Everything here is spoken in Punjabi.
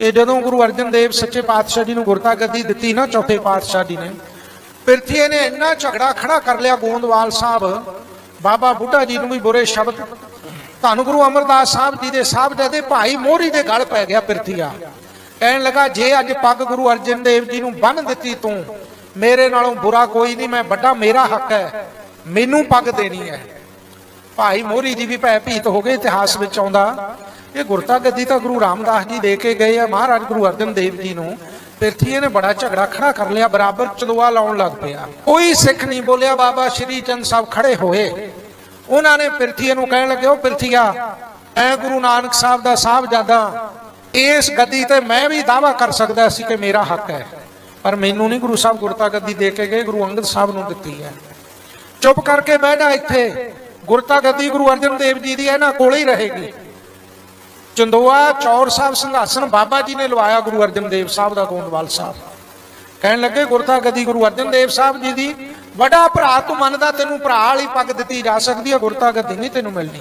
ਇਹ ਜਦੋਂ ਗੁਰੂ ਅਰਜਨ ਦੇਵ ਸੱਚੇ ਪਾਤਸ਼ਾਹ ਜੀ ਨੂੰ ਗੁਰਤਾ ਗੱਦੀ ਦਿੱਤੀ ਨਾ, ਚੌਥੇ ਪਾਤਸ਼ਾਹ ਜੀ ਨੇ ਪਿਰਥੀਏ ਨੇ ਇੰਨਾ ਝਗੜਾ ਖੜਾ ਕਰ ਲਿਆ ਗੋਂਦਵਾਲ ਸਾਹਿਬ। ਬਾਬਾ ਬੁੱਢਾ ਜੀ ਨੂੰ ਵੀ ਬੁਰੇ ਸ਼ਬਦ। ਧੰਨ ਗੁਰੂ ਅਮਰਦਾਸ ਸਾਹਿਬ ਜੀ ਦੇ ਸਾਹਿਬਜ਼ਾਦੇ ਭਾਈ ਮੋਹਰੀ ਦੇ ਗਲ ਪੈ ਗਿਆ ਪਿਰਥੀਆ। ਕਹਿਣ ਲੱਗਾ, ਜੇ ਅੱਜ ਪੱਗ ਗੁਰੂ ਅਰਜਨ ਦੇਵ ਜੀ ਨੂੰ ਬੰਨ ਦਿੱਤੀ ਤੂੰ, ਮੇਰੇ ਨਾਲੋਂ ਬੁਰਾ ਕੋਈ ਨਹੀਂ, ਮੈਂ ਵੱਡਾ ਮੇਰਾ ਹੱਕ ਹੈ, ਮੈਨੂੰ ਪੱਗ ਦੇਣੀ ਹੈ। ਭਾਈ ਮੋਹਰੀ ਜੀ ਵੀ ਭੈ ਭੀਤ ਹੋ ਗਏ ਇਤਿਹਾਸ ਵਿੱਚ ਆਉਂਦਾ। ਇਹ ਗੁਰਤਾ ਗੱਦੀ ਤਾਂ ਗੁਰੂ ਰਾਮਦਾਸ ਜੀ ਦੇ ਕੇ ਗਏ ਆ, ਮਹਾਰਾਜ ਗੁਰੂ ਅਰਜਨ ਦੇਵ ਜੀ ਨੂੰ। ਪਿਰਥੀਏ ਨੇ ਬੜਾ ਝਗੜਾ ਖੜਾ ਕਰ ਲਿਆ, ਬਰਾਬਰ ਚਦਵਾ ਲਾਉਣ ਲੱਗ ਪਿਆ। ਕੋਈ ਸਿੱਖ ਨਹੀਂ ਬੋਲਿਆ, ਬਾਬਾ ਸ਼੍ਰੀ ਚੰਦ ਸਾਹਿਬ ਖੜੇ ਹੋਏ। ਉਹਨਾਂ ਨੇ ਪਿਰਥੀਏ ਨੂੰ ਕਹਿਣ ਲੱਗੇ ਉਹ ਪਿਰਥੀਆ ਐ ਗੁਰੂ ਨਾਨਕ ਸਾਹਿਬ ਦਾ ਸਾਹਿਬਜ਼ਾਦਾ ਇਸ ਗੱਦੀ ਤੇ ਮੈਂ ਵੀ ਦਾਵਾ ਕਰ ਸਕਦਾ ਸੀ ਕਿ ਮੇਰਾ ਹੱਕ ਹੈ। ਪਰ ਮੈਨੂੰ ਨਹੀਂ ਗੁਰੂ ਸਾਹਿਬ ਗੁਰਤਾ ਗੱਦੀ ਦੇ ਕੇ ਗਏ, ਗੁਰੂ ਅੰਗਦ ਸਾਹਿਬ ਨੂੰ ਦਿੱਤੀ ਹੈ। ਚੁੱਪ ਕਰਕੇ ਬਹਿ ਜਾ ਇੱਥੇ। ਗੁਰਤਾ ਗੱਦੀ ਗੁਰੂ ਅਰਜਨ ਦੇਵ ਜੀ ਦੀ ਇਹਨਾਂ ਕੋਲੇ ਹੀ ਰਹੇਗੀ। ਚੰਦੋਆ ਚੌਰ ਸਾਹਿਬ ਸਿੰਘਾਸਨ ਬਾਬਾ ਜੀ ਨੇ ਲਵਾਇਆ ਗੁਰੂ ਅਰਜਨ ਦੇਵ ਸਾਹਿਬ ਦਾ ਗੋਂਦਵਾਲ ਸਾਹਿਬ। ਕਹਿਣ ਲੱਗੇ ਗੁਰਤਾ ਗੱਦੀ ਗੁਰੂ ਅਰਜਨ ਦੇਵ ਸਾਹਿਬ ਜੀ ਦੀ ਵੱਡਾ ਭਰਾ ਤੂੰ ਮੰਨਦਾ ਤੈਨੂੰ ਭਰਾ ਵਾਲੀ ਪੱਗ ਦਿੱਤੀ ਜਾ ਸਕਦੀ ਹੈ ਗੁਰਤਾ ਗੱਦੀ ਨਹੀਂ ਤੈਨੂੰ ਮਿਲਣੀ।